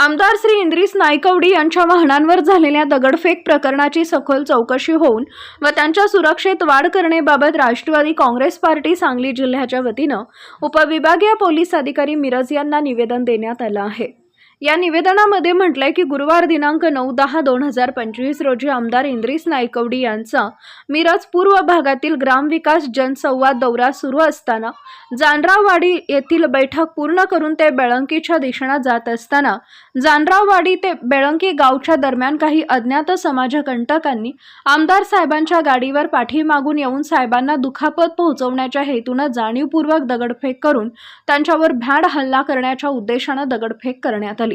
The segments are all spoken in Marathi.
आमदार श्री इंद्रिस नायकवडी यांच्या वाहनांवर झालेल्या दगडफेक प्रकरणाची सखोल चौकशी होऊन व त्यांच्या सुरक्षेत वाढ करण्याबाबत राष्ट्रवादी काँग्रेस पार्टी सांगली जिल्ह्याच्या वतीनं उपविभागीय पोलीस अधिकारी मिरज यांना निवेदन देण्यात आलं आहे. या निवेदनामध्ये म्हटलंय की गुरुवार दिनांक नऊ दहा दोन हजार पंचवीस रोजी आमदार इंद्रिस नायकवडी यांचा मिरज पूर्व भागातील ग्रामविकास जनसंवाद दौरा सुरू असताना जानराववाडी येथील बैठक पूर्ण करून ते बेळंकीच्या दिशेनं जात असताना जानराववाडी ते बेळंकी गावच्या दरम्यान काही अज्ञात समाजकंटकांनी आमदार साहेबांच्या गाडीवर पाठीमागून येऊन साहेबांना दुखापत पोहोचवण्याच्या हेतूनं जाणीवपूर्वक दगडफेक करून त्यांच्यावर भ्याड हल्ला करण्याच्या उद्देशानं दगडफेक करण्यात आली.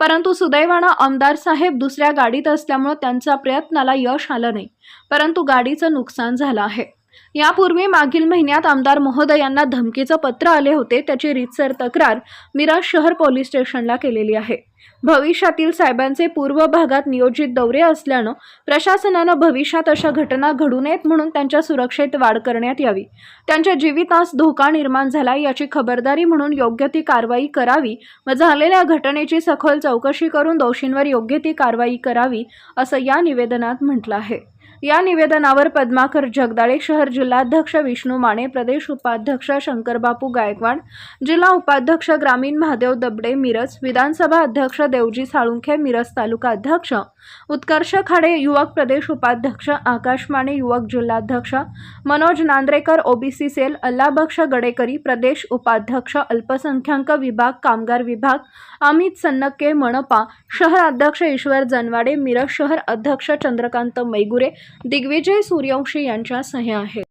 परंतु सुदैवानं आमदार साहेब दुसऱ्या गाडीत असल्यामुळे त्यांच्या प्रयत्नाला यश आलं नाही. परंतु गाडीचं नुकसान झालं आहे. यापूर्वी मागील महिन्यात आमदार महोदयांना धमकीचं पत्र आले होते त्याची रीतसर तक्रार मिराज शहर पोलीस स्टेशनला केलेली आहे. भविष्यातील साहेबांचे पूर्व भागात नियोजित दौरे असल्यानं प्रशासनानं भविष्यात अशा घटना घडू नयेत म्हणून त्यांच्या सुरक्षेत वाढ करण्यात यावी. त्यांच्या जीवितास धोका निर्माण झाला याची खबरदारी म्हणून योग्य ती कारवाई करावी व झालेल्या घटनेची सखोल चौकशी करून दोषींवर योग्य ती कारवाई करावी असं या निवेदनात म्हटलं आहे. या निवेदनावर पद्माकर जगदाळे शहर जिल्हाध्यक्ष विष्णू माने प्रदेश उपाध्यक्ष शंकरबापू गायकवाड जिल्हा उपाध्यक्ष ग्रामीण महादेव दबडे मिरज विधानसभा अध्यक्ष देवजी साळुंखे मिरज तालुका अध्यक्ष उत्कर्ष खाडे युवक प्रदेश उपाध्यक्ष आकाश माने युवक जिल्हाध्यक्ष मनोज नांद्रेकर ओबीसी सेल अल्लाबक्ष गडेकरी प्रदेश उपाध्यक्ष अल्पसंख्याक विभाग कामगार विभाग अमित सन्नके मनपा शहर अध्यक्ष ईश्वर जनवाडे मिरज शहर अध्यक्ष चंद्रकांत मैगुरे दिग्विजय सूर्यवंशी यांच्या सह्या आहेत.